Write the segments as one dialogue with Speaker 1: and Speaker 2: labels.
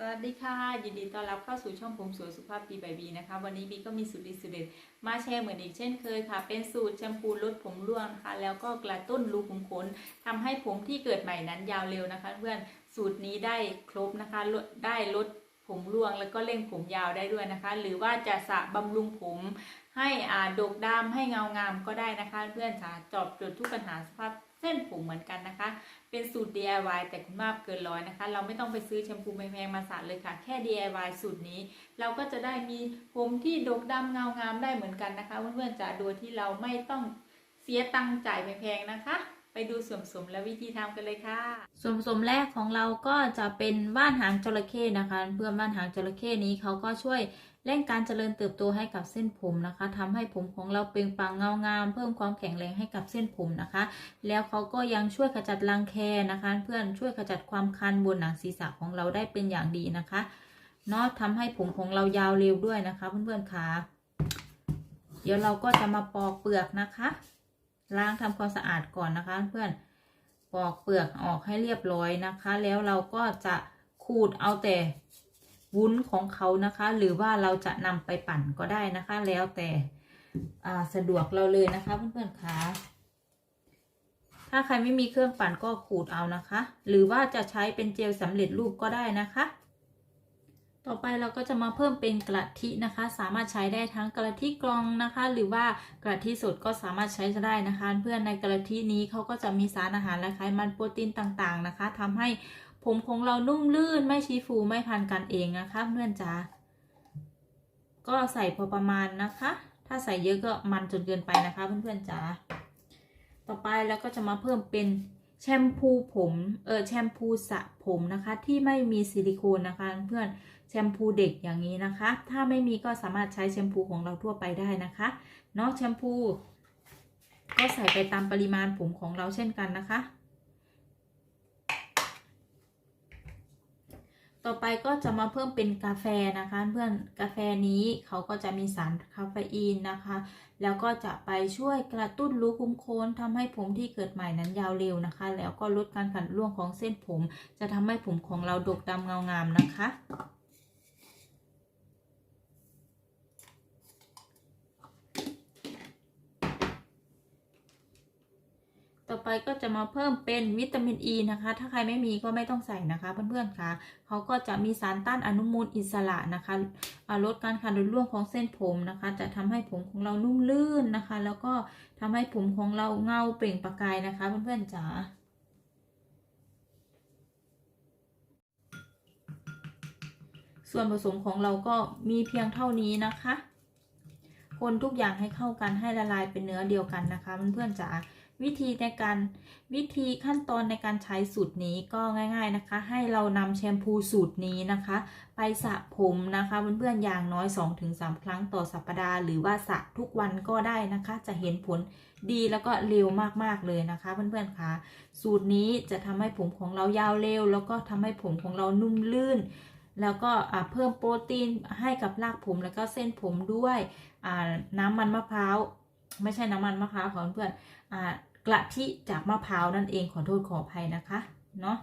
Speaker 1: สวัสดีค่ะ ยินดีต้อนรับเข้าสู่ช่องผมสวยสุภาพปีใบบีนะคะ วันนี้บีก็มีสูตรดีสุดเด็ดมาแชร์เหมือนอีกเช่นเคยค่ะ เป็นสูตรแชมพูลดผมร่วงนะคะ แล้วก็กระตุ้นรูขุมขนทำให้ผมที่เกิดใหม่นั้นยาวเร็วนะคะ เพื่อนสูตรนี้ได้ครบนะคะลดได้ลดผมร่วงแล้วก็เร่งผมยาวได้ด้วยนะคะ หรือว่าจะสระบำรุงผมให้อ่าดกดำให้เงางามก็ได้นะคะ เพื่อนจ๋าจอบจทย์ทุกปัญหาสภาพเส้นผมเหมือนกันนะคะ เป็นสูตร DIY แต่คุณมากเกินร้อยนะคะ เราไม่ต้องไปซื้อแชมพูแพงๆมาสระเลยค่ะ แค่ DIY สูตรนี้ เราก็จะได้มีผมที่ดกดำเงางามได้เหมือนกันนะคะเพื่อนๆจะโดยที่เราไม่ต้องเสียตังค์จ่ายแพงๆนะคะ ไปดูส่วนผสมและวิธีทำกันเลยค่ะ ส่วนผสมแรกของเราก็จะเป็นว่านหางจระเข้นะคะ เพื่อนว่านหางจระเข้นี้เขาก็ช่วยเร่งการเจริญเติบโตให้กับเส้นผมนะคะทำให้ผมของเราเปล่งปลั่งเงางาม เพิ่มความแข็งแรงให้กับเส้นผมนะคะ แล้วเขาก็ยังช่วยขจัดรังแคนะคะ เพื่อนช่วยขจัดความคันบนหนังศีรษะของเราได้เป็นอย่างดีนะคะเนาะทำให้ผมของเรายาวเร็วด้วยนะคะ เพื่อนๆค่ะ เดี๋ยวเราก็จะมาปอกเปลือกนะคะ ล้างทำความสะอาดก่อนนะคะ เพื่อนปอกเปลือกออกให้เรียบร้อยนะคะ แล้วเราก็จะขูดเอาแต่วุ้นของเขานะคะ หรือว่าเราจะนำไปปั่นก็ได้นะคะ แล้วแต่สะดวกเราเลยนะคะ เพื่อนๆค่ะถ้าใครไม่มีเครื่องปั่นก็ขูดเอานะคะ หรือว่าจะใช้เป็นเจลสำเร็จรูปก็ได้นะคะ ต่อไปเราก็จะมาเพิ่มเป็นกะทินะคะ สามารถใช้ได้ทั้งกะทิกรองนะคะ หรือว่ากะทิสดก็สามารถใช้ได้นะคะ เพื่อนในกะทินี้เขาก็จะมีสารอาหารและไขมันโปรตีนต่างๆนะคะทำให้ผมของเรานุ่มลื่นไม่ชี้ฟูไม่พันกันเองนะคะ เพื่อนจ๋าก็ใส่พอประมาณนะคะ ถ้าใส่เยอะก็มันจนเกินไปนะคะ เพื่อนๆจ๋าต่อไปแล้วก็จะมาเพิ่มเป็น แชมพูผมเออแชมพูสระผมนะคะ ที่ไม่มีซิลิโคนนะคะ เพื่อนแชมพูเด็กอย่างนี้นะคะ ถ้าไม่มีก็สามารถใช้แชมพูของเราทั่วไปได้นะคะเนอกแชมพู ก็ใส่ไปตามปริมาณผมของเราเช่นกันนะคะ ต่อไปก็จะมาเพิ่มเป็นกาแฟนะคะ เพื่อนกาแฟนี้เขาก็จะมีสารคาเฟอีนนะคะ แล้วก็จะไปช่วยกระตุ้นรูขุมขนทำให้ผมที่เกิดใหม่นั้นยาวเร็วนะคะ แล้วก็ลดการขัดร่วงของเส้นผม จะทำให้ผมของเราดกดำเงางามนะคะ ต่อไปก็จะมาเพิ่มเป็นวิตามินอ e ีนะคะ ถ้าใครไม่มีก็ไม่ต้องใส่นะคะเพื่อนๆค่ะเขาก็จะมีสารต้านอนุมูลอิสระนะคะลดการขาดร่วงของเส้นผมนะคะ จะทำให้ผมของเรานุ่มลื่นนะคะ แล้วก็ทำให้ผมของเราเงาเปล่งประกายนะคะเพื่อนๆจ๋าส่วนผสมของเราก็มีเพียงเท่านี้นะคะ คนทุกอย่างให้เข้ากันให้ละลายเป็นเนื้อเดียวกันนะคะเพื่อนๆจ๋า วิธีในการวิธีขั้นตอนในการใช้สูตรนี้ก็ง่าย ๆนะคะ ให้เรานำแชมพูสูตรนี้นะคะ ไปสระผมนะคะเพื่อนๆอย่างน้อย 2-3 ครั้งต่อสัปดาห์หรือว่าสระทุกวันก็ได้นะคะ จะเห็นผลดีแล้วก็เร็วมากๆเลยนะคะเพื่อนๆคะสูตรนี้จะทำให้ผมของเรายาวเร็ว แล้วก็ทำให้ผมของเรานุ่มลื่นแล้วก็เพิ่มโปรตีนให้กับรากผมแล้วก็เส้นผมด้วยน้ำมันมะพร้าว ไม่ใช่น้ำมันมะพร้าวของเพื่อน กระทิจากมะพร้าวนั่นเองขอโทษขออภัยนะคะเนาะ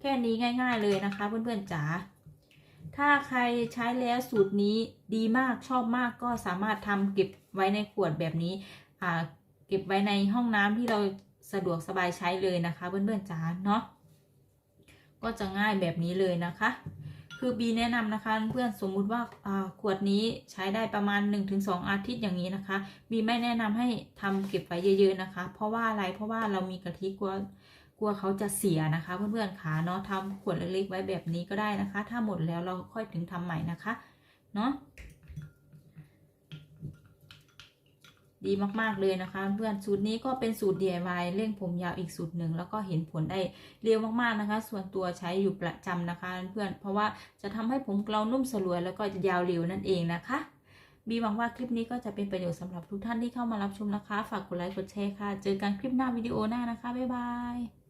Speaker 1: แค่นี้ง่าย ๆเลยนะคะ เพื่อนๆจ๋าถ้าใครใช้แล้วสูตรนี้ดีมากชอบมากก็สามารถทำเก็บไว้ในขวดแบบนี้เก็บไว้ในห้องน้ำที่เราสะดวกสบายใช้เลยนะคะ เพื่อนๆจ๋าเนาะก็จะง่ายแบบนี้เลยนะคะ คือบีแนะนำนะคะเพื่อนสมมุติว่าขวดนี้ใช้ได้ประมาณ 1-2 อาทิตย์อย่างนี้นะคะบีไม่แนะนำให้ทำเก็บไว้เยอะ ๆนะคะ เพราะว่าอะไรเพราะว่าเรามีกะทิกลัวกลัวเขาจะเสียนะคะ เพื่อนๆค่ะเนาะทำขวดเล็กๆไว้แบบนี้ก็ได้นะคะ ถ้าหมดแล้วเราค่อยถึงทำใหม่นะคะเนาะ ดีมากๆเลยนะคะ เพื่อนสูตรนี้ก็เป็นสูตร DIY เร่งผมยาวอีกสูตรหนึ่งแล้วก็เห็นผลได้เร็วมากๆนะคะ ส่วนตัวใช้อยู่ประจำนะคะ เพื่อนเพราะว่าจะทำให้ผมเกลานุ่มสลวยแล้วก็ยาวเร็วนั่นเองนะคะบีหวังว่าคลิปนี้ก็จะเป็นประโยชน์สำหรับทุกท่านที่เข้ามารับชมนะคะ ฝากกดไลค์กดแชร์ค่ะ เจอกันคลิปหน้าวิดีโอหน้านะคะ บ๊ายบาย